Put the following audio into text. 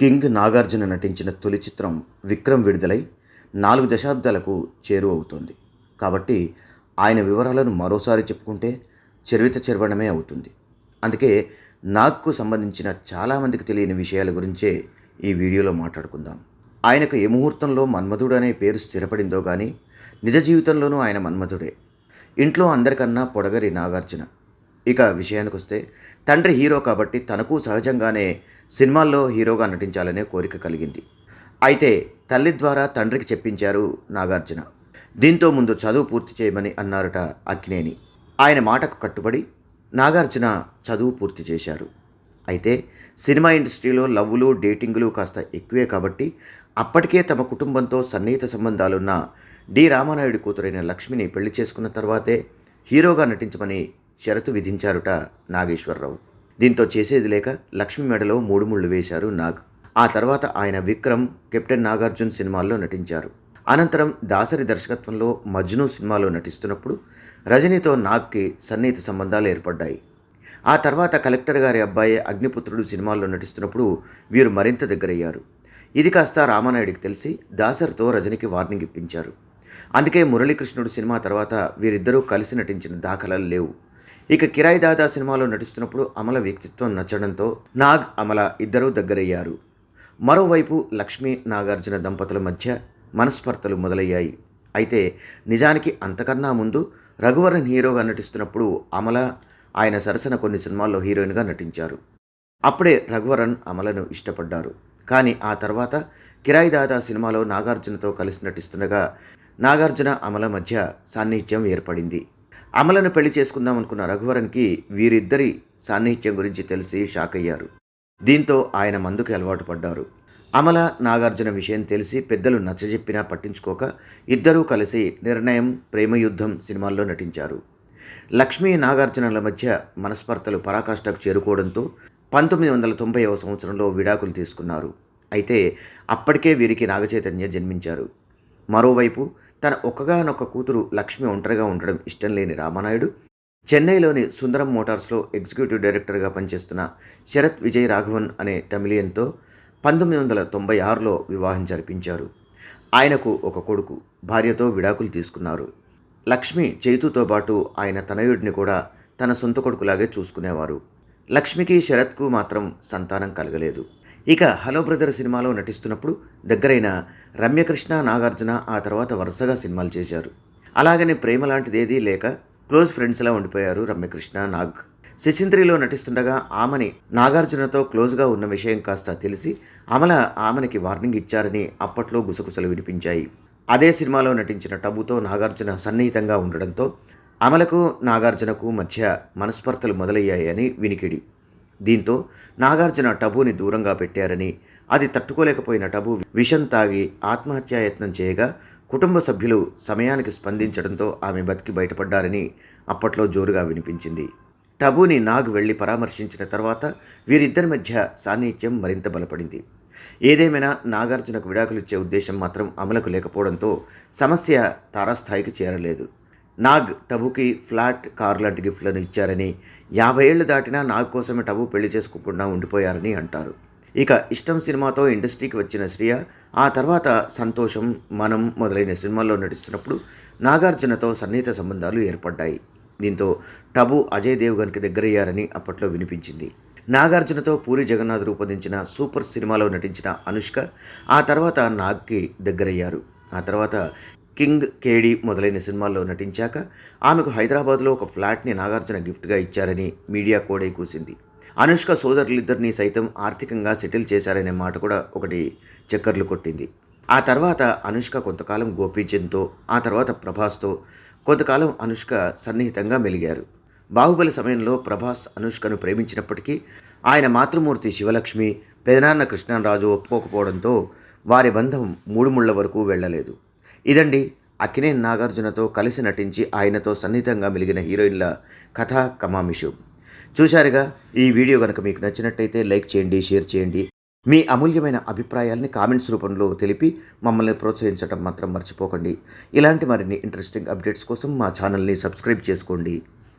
King Nagarjuna నటించిన తొలి చిత్రం విక్రమ్ విడుదలై నాలుగు దశాబ్దాలకు చేరువవుతోంది. కాబట్టి ఆయన వివరాలను మరోసారి చెప్పుకుంటే చరివిత చర్వణమే అవుతుంది. అందుకే నాగ్కు సంబంధించిన చాలామందికి తెలియని విషయాల గురించే ఈ వీడియోలో మాట్లాడుకుందాం. ఆయనకు ఏ ముహూర్తంలో మన్మధుడు అనే పేరు స్థిరపడిందో కానీ నిజ జీవితంలోనూ ఆయన మన్మధుడే. ఇంట్లో అందరికన్నా పొడగరి నాగార్జున. ఇక విషయానికి వస్తే తండ్రి హీరో కాబట్టి తనకు సహజంగానే సినిమాల్లో హీరోగా నటించాలనే కోరిక కలిగింది. అయితే తల్లి ద్వారా తండ్రికి చెప్పించారు నాగార్జున. దీంతో ముందు చదువు పూర్తి చేయమని అన్నారట అక్కినేని. ఆయన మాటకు కట్టుబడి నాగార్జున చదువు పూర్తి చేశారు. అయితే సినిమా ఇండస్ట్రీలో లవ్వులు డేటింగ్లు కాస్త ఎక్కువే కాబట్టి అప్పటికే తమ కుటుంబంతో సన్నిహిత సంబంధాలున్న డి రామానాయుడు కూతురైన లక్ష్మిని పెళ్ళి చేసుకున్న తర్వాతే హీరోగా నటించమని షరతు విధించారుట నాగేశ్వరరావు. దీంతో చేసేది లేక లక్ష్మి మెడలో మూడు ముళ్ళు వేశారు నాగ్. ఆ తర్వాత ఆయన విక్రమ్ కెప్టెన్ నాగార్జున్ సినిమాల్లో నటించారు. అనంతరం దాసరి దర్శకత్వంలో మజ్ను సినిమాలో నటిస్తున్నప్పుడు రజనీతో నాగ్కి సన్నిహిత సంబంధాలు ఏర్పడ్డాయి. ఆ తర్వాత కలెక్టర్ గారి అబ్బాయి అగ్నిపుత్రుడు సినిమాల్లో నటిస్తున్నప్పుడు వీరు మరింత దగ్గరయ్యారు. ఇది కాస్త రామానాయుడికి తెలిసి దాసరితో రజనికి వార్నింగ్ ఇప్పించారు. అందుకే మురళీకృష్ణుడు సినిమా తర్వాత వీరిద్దరూ కలిసి నటించిన దాఖలాలు లేవు. ఇక కిరాయి దాదా సినిమాలో నటిస్తున్నప్పుడు అమల వ్యక్తిత్వం నచ్చడంతో నాగ్ అమల ఇద్దరూ దగ్గరయ్యారు. మరోవైపు లక్ష్మీ నాగార్జున దంపతుల మధ్య మనస్పర్ధలు మొదలయ్యాయి. అయితే నిజానికి అంతకన్నా ముందు రఘువరన్ హీరోగా నటిస్తున్నప్పుడు అమల ఆయన సరసన కొన్ని సినిమాల్లో హీరోయిన్గా నటించారు. అప్పుడే రఘువరన్ అమలను ఇష్టపడ్డారు. కానీ ఆ తర్వాత కిరాయి దాదా సినిమాలో నాగార్జునతో కలిసి నటిస్తుండగా నాగార్జున అమల మధ్య సాన్నిహిత్యం ఏర్పడింది. అమలను పెళ్ళి చేసుకుందాం అనుకున్న రఘువరన్కి వీరిద్దరి సాన్నిహిత్యం గురించి తెలిసి షాక్ అయ్యారు. దీంతో ఆయన మందుకు అలవాటు పడ్డారు. అమల నాగార్జున విషయం తెలిసి పెద్దలు నచ్చజెప్పినా పట్టించుకోక ఇద్దరూ కలిసి నిర్ణయం ప్రేమయుద్ధం సినిమాల్లో నటించారు. లక్ష్మీ నాగార్జునల మధ్య మనస్పర్ధలు పరాకాష్ఠకు చేరుకోవడంతో పంతొమ్మిది వందల తొంభైవ సంవత్సరంలో విడాకులు తీసుకున్నారు. అయితే అప్పటికే వీరికి నాగచైతన్య జన్మించారు. మరోవైపు తన ఒక్కగానొక్క కూతురు లక్ష్మి ఒంటరిగా ఉండడం ఇష్టం లేని రామానాయుడు చెన్నైలోని సుందరం మోటార్స్లో ఎగ్జిక్యూటివ్ డైరెక్టర్గా పనిచేస్తున్న శరత్ విజయ్ రాఘవన్ అనే టమిలియన్తో పంతొమ్మిది వందల తొంభై ఆరులో వివాహం జరిపించారు. ఆయనకు ఒక కొడుకు భార్యతో విడాకులు తీసుకున్నారు. లక్ష్మి చేతుతో పాటు ఆయన తనయుడిని కూడా తన సొంత కొడుకులాగే చూసుకునేవారు. లక్ష్మికి శరత్కు మాత్రం సంతానం కలగలేదు. ఇక హలో బ్రదర్ సినిమాలో నటిస్తున్నప్పుడు దగ్గరైన రమ్యకృష్ణ నాగార్జున ఆ తర్వాత వరుసగా సినిమాలు చేశారు. అలాగని ప్రేమ లాంటిదేదీ లేక క్లోజ్ ఫ్రెండ్స్లా ఉండిపోయారు రమ్యకృష్ణ నాగ్. శశింద్రిలో నటిస్తుండగా ఆమెని నాగార్జునతో క్లోజ్గా ఉన్న విషయం కాస్త తెలిసి అమల ఆమెనికి వార్నింగ్ ఇచ్చారని అప్పట్లో గుసగుసలు వినిపించాయి. అదే సినిమాలో నటించిన టబుతో నాగార్జున సన్నిహితంగా ఉండడంతో అమలకు నాగార్జునకు మధ్య మనస్పర్ధలు మొదలయ్యాయని వినికిడి. దీంతో నాగార్జున టబుని దూరంగా పెట్టారని అది తట్టుకోలేకపోయిన టబు విషం తాగి ఆత్మహత్యాయత్నం చేయగా కుటుంబ సభ్యులు సమయానికి స్పందించడంతో ఆమె బతికి బయటపడ్డారని అప్పట్లో జోరుగా వినిపించింది. టబుని నాగ్ వెళ్ళి పరామర్శించిన తర్వాత వీరిద్దరి మధ్య సాన్నిహిత్యం మరింత బలపడింది. ఏదేమైనా నాగార్జునకు విడాకులు ఇచ్చే ఉద్దేశం మాత్రం అమలకు లేకపోవడంతో సమస్య తారాస్థాయికి చేరలేదు. నాగ్ టబుకి ఫ్లాట్ కార్ లాంటి గిఫ్ట్లను ఇచ్చారని యాభై ఏళ్ళు దాటినా నాగ్ కోసమే టబు పెళ్ళి చేసుకోకుండా ఉండిపోయారని అంటారు. ఇక ఇష్టం సినిమాతో ఇండస్ట్రీకి వచ్చిన శ్రియ ఆ తర్వాత సంతోషం మనం మొదలైన సినిమాల్లో నటిస్తున్నప్పుడు నాగార్జునతో సన్నిహిత సంబంధాలు ఏర్పడ్డాయి. దీంతో టబు అజయ్ దేవ్గన్కి దగ్గరయ్యారని అప్పట్లో వినిపించింది. నాగార్జునతో పూరి జగన్నాథ్ రూపొందించిన సూపర్ సినిమాలో నటించిన అనుష్క ఆ తర్వాత నాగ్కి దగ్గరయ్యారు. ఆ తర్వాత కింగ్ కేడి మొదలైన సినిమాల్లో నటించాక ఆమెకు హైదరాబాద్లో ఒక ఫ్లాట్ని నాగార్జున గిఫ్ట్గా ఇచ్చారని మీడియా కోడై కూసింది. అనుష్క సోదరులిద్దరినీ సైతం ఆర్థికంగా సెటిల్ చేశారనే మాట కూడా ఒకటి చక్కర్లు కొట్టింది. ఆ తర్వాత అనుష్క కొంతకాలం గోపించంతో ఆ తర్వాత ప్రభాస్తో కొంతకాలం అనుష్క సన్నిహితంగా మెలిగారు. బాహుబలి సమయంలో ప్రభాస్ అనుష్కను ప్రేమించినప్పటికీ ఆయన మాతృమూర్తి శివలక్ష్మి పెదనాన్న కృష్ణరాజు ఒప్పుకోకపోవడంతో వారి బంధం మూడు ముళ్ళ వరకు వెళ్ళలేదు. ఇదండి అక్కినే నాగార్జునతో కలిసి నటించి ఆయనతో సన్నిహితంగా మెలిగిన హీరోయిన్ల కథ కమామిషు. చూశారుగా ఈ వీడియో కనుక మీకు నచ్చినట్టయితే లైక్ చేయండి షేర్ చేయండి. మీ అమూల్యమైన అభిప్రాయాల్ని కామెంట్స్ రూపంలో తెలిపి మమ్మల్ని ప్రోత్సహించడం మాత్రం మర్చిపోకండి. ఇలాంటి మరిన్ని ఇంట్రెస్టింగ్ అప్డేట్స్ కోసం మా ఛానల్ని సబ్స్క్రైబ్ చేసుకోండి.